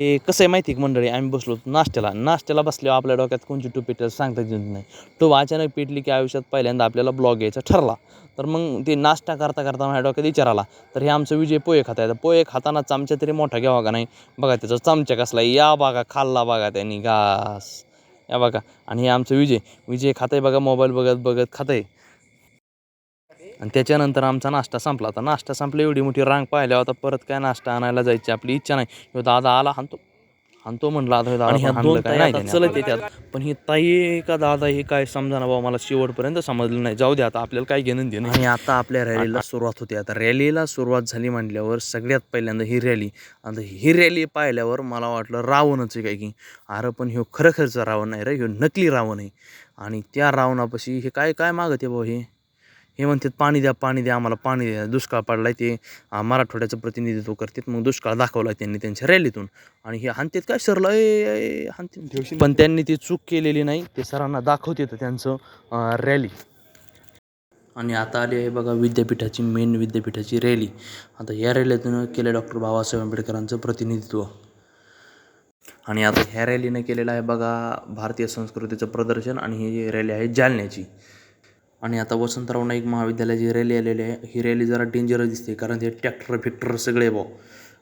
हे कसं आहे माहिती आहे मंडळी? आम्ही बसलो नाश्त्याला. नाश्त्याला बसल्यावर आपल्या डोक्यात कोणची टू पेटेल सांगता येत नाही. टू अचानक पेटली की आयुष्यात पहिल्यांदा आपल्याला ब्लॉग यायचा ठरला. तर मग ते नाश्ता करता करता माझ्या डोक्यात विचार आला. तर हे आमचं विजय पोहे खाता येतं पोहे खाताना चमचा तरी मोठा घ्यावा का नाही? बघा त्याचा चमचा कसला या बघा खाल्ला बघा त्यांनी. घास. या बघा. आणि हे आमचं विजय. विजय खाताय बघा मोबाईल बघत बघत खाताय. आणि त्याच्यानंतर आमचा नाश्ता संपला. आता नाश्ता संपला एवढी मोठी रांग पाहिल्या होता परत काय नाश्ता आणायला जायची आपली इच्छा नाही. ह्यो दादा आला हाणतो. हाणतो म्हणला आता आणि चलत येतात पण ही ताई का दादा हे काय समजा बाबा मला शेवटपर्यंत समजलं नाही. जाऊ दे आता आपल्याला काय घेणं देणं आणि आता आपल्या रॅलीला सुरुवात होते. आता रॅलीला सुरुवात झाली म्हटल्यावर सगळ्यात पहिल्यांदा ही रॅली. आता ही रॅली पाहिल्यावर मला वाटलं रावणच आहे काय की? अरे पण ह्यो खरखरचा रावण नाही रे ह्यो नकली रावण आहे. आणि त्या रावणापाशी हे काय काय मागते भाऊ हे? हे म्हणतात पाणी द्या पाणी द्या आम्हाला पाणी द्या. दुष्काळ आहे ते मराठवाड्याचं प्रतिनिधित्व करतात मग दुष्काळ दाखवला त्यांनी त्यांच्या रॅलीतून. आणि हे हानतेत काय सरलं? हानते पण त्यांनी ती चूक केलेली नाही ते सरांना दाखवते त्यांचं रॅली. आणि आता आली आहे बघा विद्यापीठाची मेन विद्यापीठाची रॅली. आता या रॅलीतून केलं डॉक्टर बाबासाहेब आंबेडकरांचं प्रतिनिधित्व. आणि आता ह्या रॅलीनं केलेलं आहे बघा भारतीय संस्कृतीचं प्रदर्शन आणि ही रॅली आहे जालन्याची. आणि आता वसंतराव नाईक महाविद्यालयाची रॅली आलेली आहे. ही रॅली जरा डेंजरस दिसते कारण ते ट्रॅक्टर फिक्टर सगळे भाऊ.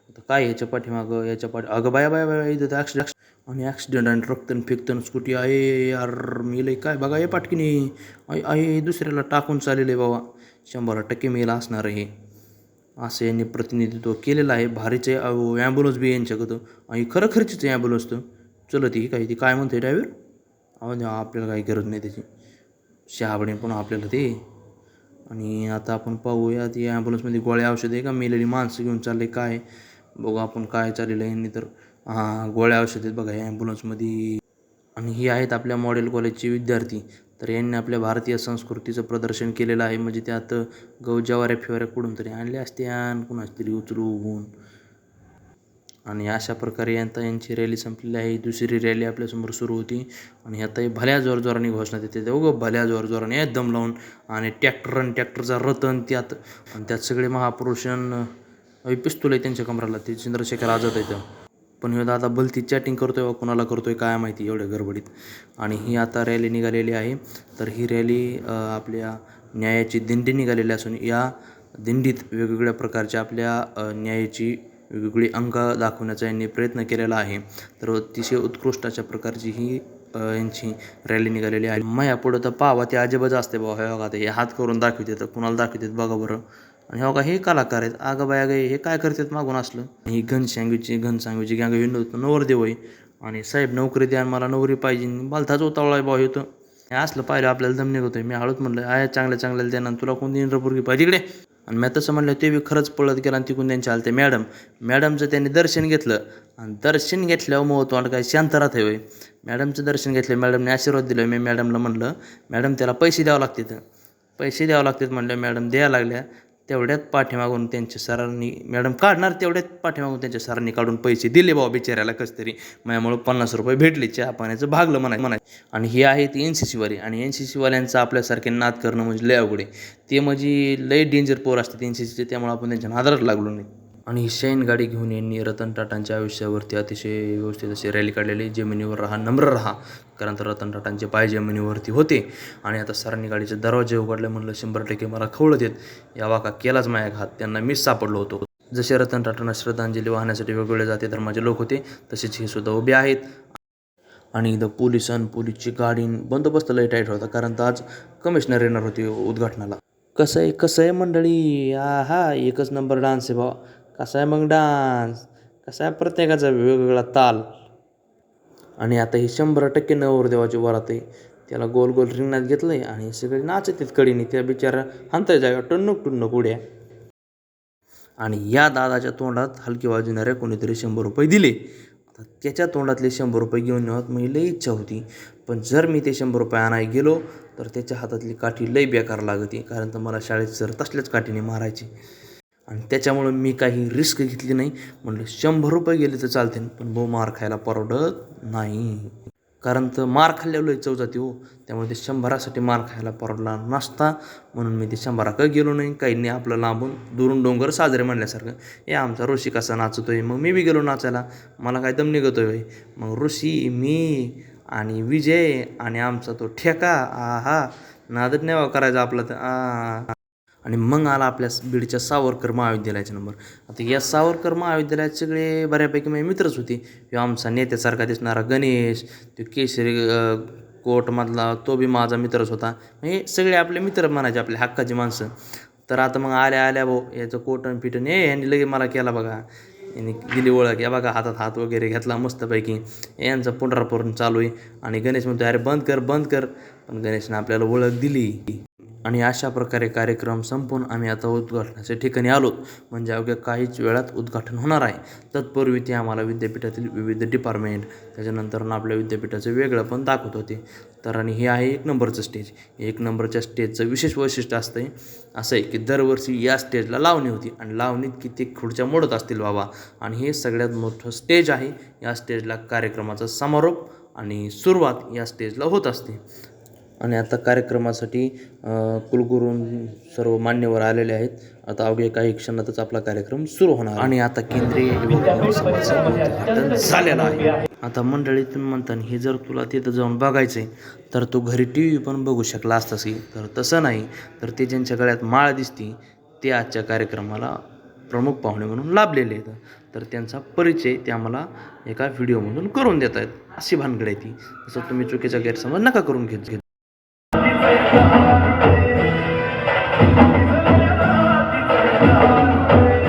आता काय ह्याच्या पाठीमागं याच्या पाठी अगं बाया बाया बाया इथं ॲक्सिडेंट आणि ॲक्सिडेंट आणि रक्तन फेकतन स्कूटी आहे यार मेलं काय बघा हे पाटकीने. आई आई दुसऱ्याला टाकून चाललेलं आहे बाबा शंभर टक्के मेला असणार आहे असं यांनी प्रतिनिधित्व केलेलं आहे. भारीचे ॲम्ब्युलन्स बी यांच्याकडं. आणि खरं खर्चीच ॲम्ब्युलन्स तर. चलत ही काय ती काय म्हणते ड्रायव्हर अहो आपल्याला काही गरज नाही त्याची. शहाबडे पण आपल्याला ते. आणि आता आपण पाहूया ती ॲम्ब्युलन्समध्ये गोळ्या औषध आहे का? मेलेली माणसं घेऊन चालले काय? बघू आपण काय चाललेलं आहे. यांनी तर हां गोळ्या औषध आहेत बघा या ॲम्ब्युलन्समध्ये आणि ही आहेत आपल्या मॉडेल कॉलेजचे विद्यार्थी. तर यांनी आपल्या भारतीय संस्कृतीचं प्रदर्शन केलेलं आहे. म्हणजे त्यात गौ जवाऱ्या फिवाऱ्या कुठून तरी आणल्या असत्या कुणाच तरी उचलून आणि अशा प्रकारे यांचा यांची रॅली संपलेली आहे. दुसरी रॅली आपल्यासमोर सुरू होती. आणि आताही भल्या जोरजोराने घोषणा देते. ते उगं भल्या जोरजोराने. दम लावून आणि ट्रॅक्टर आणि ट्रॅक्टरचा रतन त्यात. आणि त्यात सगळे महापुरुषन पिस्तूल आहे त्यांच्या कमराला. ते चंद्रशेखर आझाद येतं पण हे दादा भलती चॅटिंग करतोय व कुणाला करतोय काय माहिती एवढ्या गडबडीत. आणि ही आता रॅली निघालेली आहे. तर ही रॅली आपल्या न्यायाची दिंडी निघालेली असून या दिंडीत वेगवेगळ्या प्रकारच्या आपल्या न्यायाची वेगवेगळी अंग दाखवण्याचा यांनी प्रयत्न केलेला आहे. तर अतिशय उत्कृष्ट अशा प्रकारची ही यांची रॅली निघालेली आहे. माया पुढं तर पावा ते अजबच असते बाबा. हे बघा ते हात करून दाखवते तर कुणाला दाखवतात बघा बरं. आणि हो का हे कलाकार आहेत. अगं बाया हे काय करतात मागून असलं? ही घन सांगवीची घन सांगवीची गँग हे नवरदेव आहे. आणि साहेब नोकरी द्या मला नोकरी पाहिजे. बालथाच उतावळा आहे भाऊ येतो हे असलं पाहिलं आपल्याला दम निघतोय. मी हळूच म्हणलं आहे चांगल्या चांगल्याला द्या तुला कोणती इंद्रपुरगी पाहिजे? तिकडे. आणि मी तसं म्हणलं ते बी खरंच पळत गेला आणि तिकून त्यांच्या आलते. मॅडम मॅडमचं त्यांनी दर्शन घेतलं. आणि दर्शन घेतल्यावर मग तोंड काय शांत राहते होय. मॅडमचं दर्शन घेतलं. मॅडमने आशीर्वाद दिला. मी मॅडमला म्हणलं मॅडम त्याला पैसे द्यावं लागतात. पैसे द्यावं लागतात म्हणलं मॅडम द्यायला लागल्या. तेवढ्यात पाठीमागून त्यांच्या सरांनी मॅडम काढणार तेवढ्यात पाठीमागून त्यांच्या सरांनी काढून पैसे दिले बाबा बिचाऱ्याला कसं तरी. माझ्यामुळं पन्नास रुपये भेटले चहा पाण्याचं भागलं म्हणाय म्हणाय आणि हे आहे ती एन सी सीवाली आणि एन सी सीवाल्यांचं आपल्यासारखे नाद करणं म्हणजे लय अवघड आहे. ते म्हणजे लय डेंजर पोर असतात एन सी सीचे त्यामुळे आपण त्यांच्या नादारात लागलो नाही. आणि ही शैन गाडी घेऊन यांनी रतन टाटांच्या आयुष्यावरती अतिशय व्यवस्थित अशी रॅली काढलेली जमिनीवर राहा नम्र राहा. कारण तर रतन टाटांचे पाय जमिनीवरती होते. आणि आता सरांनी गाडीचे दरवाजे उघडले म्हणलं शंभर टक्के मला खवळत येत. या वाका केलाच माझ्या घात त्यांना मीच सापडलो होतो. जसे रतन टाटांना श्रद्धांजली वाहण्यासाठी वेगवेगळे जाती धर्माचे लोक होते तसेच हे सुद्धा उभे आहेत. आणि इथं पोलिसां आणि पोलीसची गाडी बंदोबस्त लय टाईट होता कारण तर आज कमिशनर येणार होते उद्घाटनाला. कसं आहे कसं आहे मंडळी? हा हा एकच नंबर डान्स आहे भावा. कसा आहे मग डान्स कसा आहे प्रत्येकाचा वेगवेगळा ताल? आणि आता ही शंभर टक्के नवरदेवाची वरात आहे. त्याला गोल गोल रिंगणात घेतलं आहे आणि सगळे नाचत आहेत कडीने. त्या बिचारा हाणताय जागा टन्नुक टुन्नुक उड्या. आणि या दादाच्या तोंडात हलकी वाजवणाऱ्या कोणीतरी शंभर रुपये दिले. आता त्याच्या तोंडातले शंभर रुपये घेऊन येऊन मी लई इच्छा होती. पण जर मी ते शंभर रुपये आणाय गेलो तर त्याच्या हातातली काठी लई बेकार लागते. कारण तर मला शाळेत सर तसल्याच काठीने मारायची. आणि त्याच्यामुळं मी काही रिस्क घेतली नाही. म्हणलं शंभर रुपये गेले तर चालते पण भाऊ मार खायला परवडत नाही. कारण तर मार खाल्ल्यावर चव जाते हो. त्यामुळे ते शंभरासाठी मार खायला परवडला नसता. म्हणून मी ते शंभराकडे गेलो नाही. काही नाही आपलं लांबून दुरून डोंगर साजरे म्हणल्यासारखं हे आमचा ऋषी कसा नाचतोय? मग मी बी गेलो नाचायला. मला काय दम निघतोय होय. मग ऋषी मी आणि विजय आणि आमचा तो ठेका आ हा नादच नाही हो करायचा आपला तर. आ. आणि मग आला आपल्या बीडच्या सावरकर महाविद्यालयाचा नंबर. आता या सावरकर महाविद्यालयात सगळे बऱ्यापैकी माझे मित्रच होते. आमचा नेत्यासारखा दिसणारा गणेश तो केशरी कोटमधला तो बी माझा मित्रच होता. हे सगळे आपले मित्र म्हणायचे आपले हक्काची माणसं. तर आता मग आल्या आल्या भाऊ याचं कोटन पिटन हे यांनी लगे मला केला बघा. यांनी दिली ओळख. या बघा हातात हात वगैरे घेतला मस्तपैकी. यांचा पुनरापूर्ण चालू आहे. आणि गणेश म्हणतो अरे बंद कर बंद कर. पण गणेशनं आपल्याला ओळख दिली. आणि अशा प्रकारे कार्यक्रम संपून आम्ही आता उद्घाटनाच्या ठिकाणी आलो. म्हणजे अवघ्या काहीच वेळात उद्घाटन होणार आहे. तत्पूर्वी ते आम्हाला विद्यापीठातील विविध डिपार्टमेंट त्याच्यानंतर आपल्या विद्यापीठाचं वेगळं पण दाखवत होते. तर आणि हे आहे एक नंबरचं स्टेज एक नंबरच्या स्टेजचं विशेष वैशिष्ट्य असतं असं आहे की दरवर्षी या स्टेजला लावणी होती. आणि लावणीत किती खुर्च्या मोडत असतील बाबा. आणि हे सगळ्यात मोठं स्टेज आहे. या स्टेजला कार्यक्रमाचा समारोप आणि सुरुवात या स्टेजला होत असते. आणि आता कार्यक्रमासाठी कुलगुरू सर्व मान्यवर आलेले आहेत. आता अवघे काही क्षणातच आपला कार्यक्रम सुरू होणार. आणि आता केंद्रीय उद्घाटन झालेलं आहे. आता मंडळीतून म्हणतात हे जर तुला तिथं जाऊन बघायचं आहे तर तू घरी टी व्ही पण बघू शकला असतास. की तर तसं नाही. तर ते ज्यांच्या गळ्यात माळ दिसती ते आजच्या कार्यक्रमाला प्रमुख पाहुणे म्हणून लाभलेले आहेत. तर त्यांचा परिचय ते आम्हाला एका व्हिडिओमधून करून देत आहेत अशी भानगड आहे ती. तसं तुम्ही चुकीचा गैरसमज नका करून घेत घेत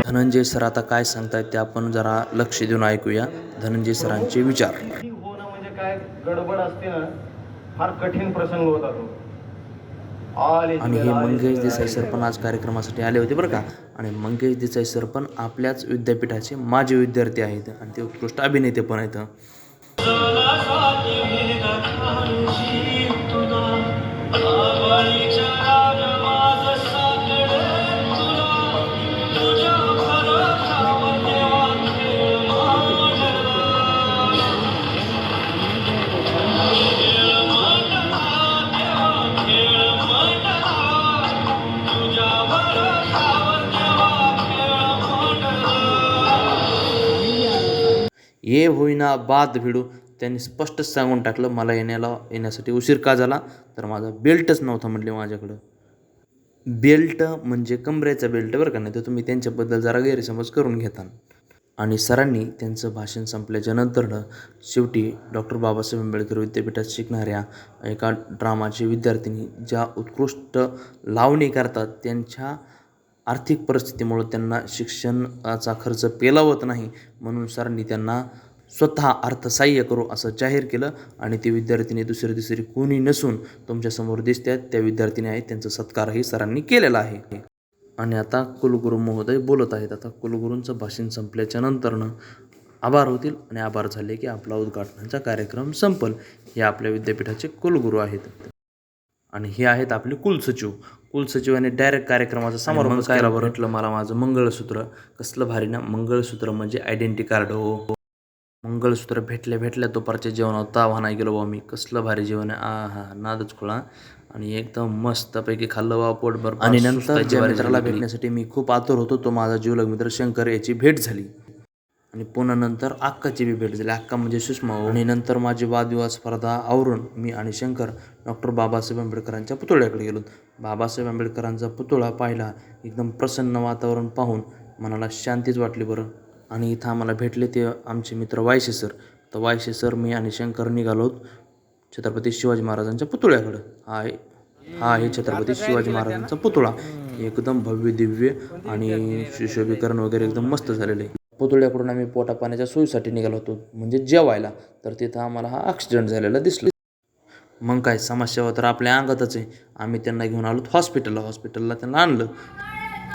धनंजय सर आता काय सांगतायत ते आपण जरा लक्ष देऊन ऐकूया. धनंजय सरांचे विचार. होणं म्हणजे काय? गडबड असते ना फार कठीण प्रसंग होता तो. आणि हे मंगेश देसाई सर पण आज कार्यक्रमासाठी आले होते बरं का? आणि मंगेश देसाई सर पण आपल्याच विद्यापीठाचे माजी विद्यार्थी आहेत आणि ते उत्कृष्ट अभिनेते पण आहेत. ये होईना बाद भिडू. त्यांनी स्पष्ट सांगून टाकलं मला येण्याला येण्यासाठी उशीर का झाला? तर माझा बेल्टच नव्हता म्हटले माझ्याकडं. बेल्ट म्हणजे कमरेचा बेल्ट बरं का नाही तर तुम्ही त्यांच्याबद्दल जरा गैरसमज करून घेता आणि सरांनी त्यांचं भाषण संपल्याच्या नंतरनं शेवटी डॉक्टर बाबासाहेब आंबेडकर विद्यापीठात शिकणाऱ्या एका ड्रामाची विद्यार्थिनी ज्या उत्कृष्ट लावणी करतात त्यांच्या आर्थिक परिस्थितीमुळं त्यांना शिक्षणाचा खर्च पेलावत नाही. म्हणून सरांनी त्यांना स्वतः अर्थसाह्य करू असं जाहीर केलं आणि ती विद्यार्थिनी दुसरी दुसरी कोणी नसून तुमच्यासमोर दिसतात त्या विद्यार्थिनी आहेत त्यांचा सत्कारही सरांनी केलेला आहे. आणि आता कुलगुरू महोदय बोलत आहेत. आता कुलगुरूंचं भाषण संपल्याच्या नंतरनं आभार होतील आणि आभार झाले की आपला उद्घाटनाचा कार्यक्रम संपल. हे आपल्या विद्यापीठाचे कुलगुरू आहेत. आणि हे आहेत आपले कुलसचिव कुलसचिवाने डायरेक्ट कार्यक्रमाचा समारोप बरं म्हटलं मला माझं मंगळसूत्र? कसलं भारी ना? मंगळसूत्र म्हणजे आयडेंटिटी कार्ड हो. मंगळसूत्र भेटल्या भेटल्या दुपारच्या जेवणावर ताव हाणाय गेलो बा मी. कसलं भारी जेवण आहे. आ हा नादच खुळा. आणि एकदम मस्तपैकी खाल्लं बा पोटभर आणि नंतर मित्राला भेटण्यासाठी मी खूप आतुर होतो तो माझा जीवलग मित्र शंकर याची भेट झाली. आणि पुन्हा नंतर अक्काची बी भेट झाली. अक्का म्हणजे सुषमा आणि नंतर माझी वादविवाद स्पर्धा आवरून मी आणि शंकर डॉक्टर बाबासाहेब आंबेडकरांच्या पुतळ्याकडे गेलो. बाबासाहेब आंबेडकरांचा पुतळा पाहिला एकदम प्रसन्न वातावरण पाहून मनाला शांतीच वाटली बरं. आणि इथं आम्हाला भेटले ते आमचे मित्र वायशे सर. तर वायशे सर मी आणि शंकर निघालो छत्रपती शिवाजी महाराजांच्या पुतळ्याकडं. हा आहे हा आहे छत्रपती शिवाजी महाराजांचा पुतळा. एकदम भव्य दिव्य आणि सुशोभीकरण वगैरे एकदम मस्त झालेलं आहे. पुतळ्याकडून आम्ही पोटा पाण्याच्या सोयीसाठी निघालो होतो म्हणजे जेवायला. तर तिथं आम्हाला हा ॲक्सिडेंट झालेला दिसला. मग काय समस्या तर आपल्या अंगातच आहे. आम्ही त्यांना घेऊन आलो हॉस्पिटलला हॉस्पिटलला त्यांना आणलं.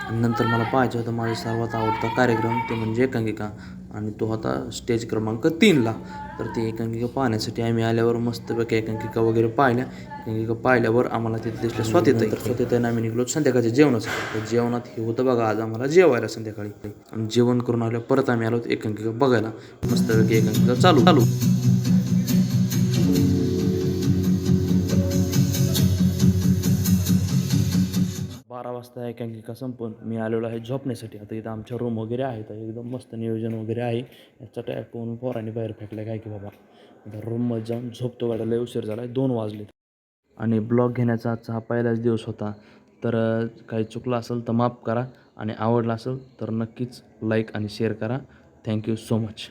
आणि नंतर मला पाहायचं होतं माझा सर्वात आवडता कार्यक्रम ते म्हणजे एकांकिका. आणि तो होता स्टेज क्रमांक तीनला. तर ते एकांकिका पाहण्यासाठी आम्ही आल्यावर मस्तपैकी एकांकिका वगैरे पाहिल्या. एकांकिका पाहिल्यावर आम्हाला तिथे दिसलं स्वतःत तर स्वतःत आम्ही निघलो संध्याकाळच्या जेवणाचं तर जेवणात हे होतं बघा आज आम्हाला जेवायला संध्याकाळी. आणि जेवण करून आल्यावर परत आम्ही आलो एकांकिका बघायला. मस्तपैकी एकांकिका चालू चालू. वाजता एकांकिका संपून मी आलेलो आहे झोपण्यासाठी. आता इथं आमच्या रूम वगैरे आहेत. एकदम मस्त नियोजन वगैरे आहे. याचा टॅप पाहून पोरांनी बाहेर फेकलं काय की बाबा. आता रूममध्ये जाऊन झोपतो गाड्या. उशीर झाला आहे दोन वाजले आणि ब्लॉग घेण्याचा आजचा हा पहिलाच दिवस होता. तर काही चुकलं असेल तर माफ करा. आणि आवडलं असेल तर नक्कीच लाईक आणि शेअर करा. Thank you so much